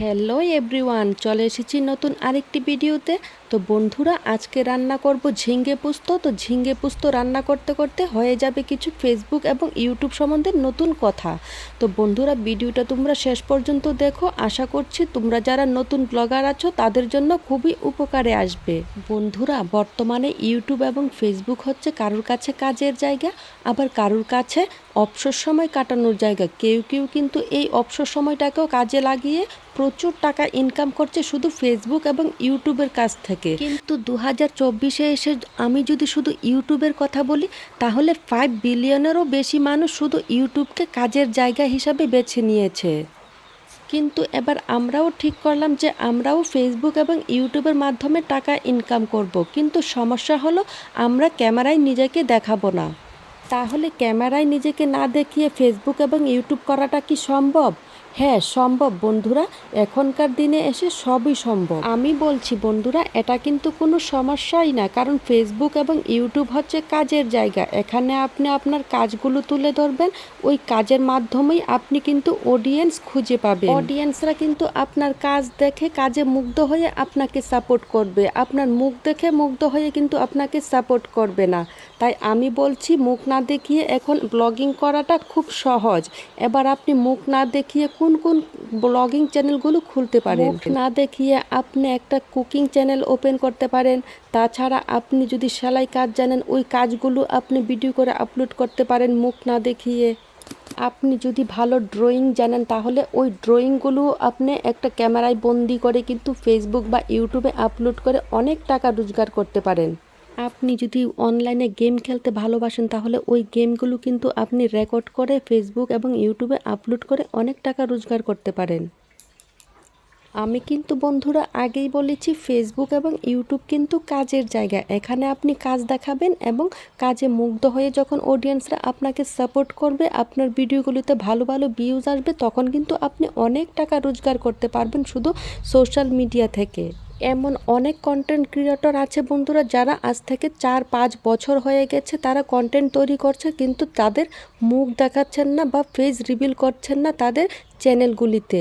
Hello everyone, চলে এসেছি নতুন আরেকটি ভিডিওতে। তো বন্ধুরা, আজকে রান্না করব ঝিঙ্গে পুস্ত। তো ঝিঙ্গে পুস্ত রান্না করতে করতে হয়ে যাবে কিছু ফেসবুক এবং ইউটিউব সম্বন্ধে নতুন কথা। তো বন্ধুরা, ভিডিওটা তোমরা শেষ পর্যন্ত দেখো। আশা করছি তোমরা যারা নতুন ব্লগার আছো, তাদের জন্য খুবই উপকারে আসবে। বন্ধুরা, বর্তমানে ইউটিউব এবং ফেসবুক হচ্ছে কারোর কাছে কাজের জায়গা, আবার কারোর কাছে অবসর সময় কাটানোর জায়গা। কেউ কেউ কিন্তু এই অবসর সময়টাকেও কাজে লাগিয়ে প্রচুর টাকা ইনকাম করছে শুধু ফেসবুক এবং ইউটিউবের কাছ থেকে। কিন্তু দু হাজার চব্বিশে এসে আমি যদি শুধু ইউটিউবের কথা বলি, তাহলে ফাইভ বিলিয়নেরও বেশি মানুষ শুধু ইউটিউবকে কাজের জায়গা হিসাবে বেছে নিয়েছে। কিন্তু এবার আমরাও ঠিক করলাম যে আমরাও ফেসবুক এবং ইউটিউবের মাধ্যমে টাকা ইনকাম করব। কিন্তু সমস্যা হলো, আমরা ক্যামেরায় নিজেকে দেখাবো না। তাহলে ক্যামেরায় নিজেকে না দেখিয়ে ফেসবুক এবং ইউটিউব করাটা কি সম্ভব? হ্যাঁ সম্ভব বন্ধুরা। এখনকার দিনে এসে সবই সম্ভব। আমি বলছি বন্ধুরা, এটা কিন্তু কোনো সমস্যাই না, কারণ ফেসবুক এবং ইউটিউব হচ্ছে কাজের জায়গা। এখানে আপনি আপনার কাজগুলো তুলে ধরবেন, ওই কাজের মাধ্যমেই আপনি কিন্তু অডিয়েন্স খুঁজে পাবেন। অডিয়েন্সরা কিন্তু আপনার কাজ দেখে কাজে মুগ্ধ হয়ে আপনাকে সাপোর্ট করবে। আপনার মুখ দেখে মুগ্ধ হয়ে কিন্তু আপনাকে সাপোর্ট করবে না। তাই আমি বলছি মুখ না দেখিয়ে এখন ব্লগিং করাটা খুব সহজ। এবার আপনি মুখ না দেখিয়ে কোন কোন ব্লগিং চ্যানেলগুলো খুলতে পারেন? না দেখিয়ে আপনি একটা কুকিং চ্যানেল ওপেন করতে পারেন। তাছাড়া আপনি যদি সেলাই কাজ জানেন, ওই কাজগুলো আপনি ভিডিও করে আপলোড করতে পারেন মুখ না দেখিয়ে। আপনি যদি ভালো ড্রয়িং জানেন, তাহলে ওই ড্রয়িংগুলো আপনি একটা ক্যামেরায় বন্দি করে কিন্তু ফেসবুক বা ইউটিউবে আপলোড করে অনেক টাকা রোজগার করতে পারেন। আপনি যদি অনলাইনে গেম খেলতে ভালোবাসেন, তাহলে ওই গেমগুলো কিন্তু আপনি রেকর্ড করে ফেসবুক এবং ইউটিউবে আপলোড করে অনেক টাকা রোজগার করতে পারেন। আমি কিন্তু বন্ধুরা আগেই বলেছি ফেসবুক এবং ইউটিউব কিন্তু কাজের জায়গা। এখানে আপনি কাজ দেখাবেন এবং কাজে মুগ্ধ হয়ে যখন অডিয়েন্সরা আপনাকে সাপোর্ট করবে, আপনার ভিডিওগুলিতে ভালো ভালো ভিউজ আসবে, তখন কিন্তু আপনি অনেক টাকা রোজগার করতে পারবেন শুধু সোশ্যাল মিডিয়া থেকে। এমন অনেক কন্টেন্ট ক্রিয়েটর আছে বন্ধুরা, যারা আজ থেকে চার পাঁচ বছর হয়ে গেছে, তারা কন্টেন্ট তৈরি করছে, কিন্তু তাদের মুখ দেখাচ্ছেন না বা ফেস রিভিল করছেন না তাদের চ্যানেলগুলিতে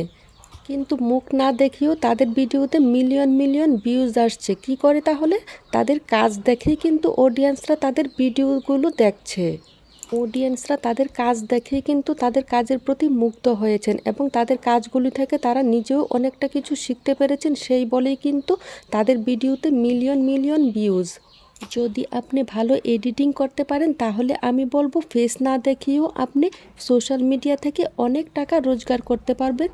কিন্তু মুখ না দেখিয়েও তাদের ভিডিওতে মিলিয়ন মিলিয়ন ভিউজ আসছে। কি করে তাহলে? তাদের কাজ দেখেই কিন্তু অডিয়েন্সরা তাদের ভিডিওগুলো দেখছে। অডিয়েন্সরা তাদের কাজ দেখে কিন্তু তাদের কাজের প্রতি মুগ্ধ হয়েছেন এবং তাদের কাজগুলি থেকে তারা নিজেও অনেকটা কিছু শিখতে পেরেছেন সেই বলেই কিন্তু তাদের ভিডিওতে মিলিয়ন মিলিয়ন ভিউজ যদি আপনি ভালো এডিটিং করতে পারেন, তাহলে আমি বলব ফেস না দেখিয়েও আপনি সোশ্যাল মিডিয়া থেকে অনেক টাকা রোজগার করতে পারবেন।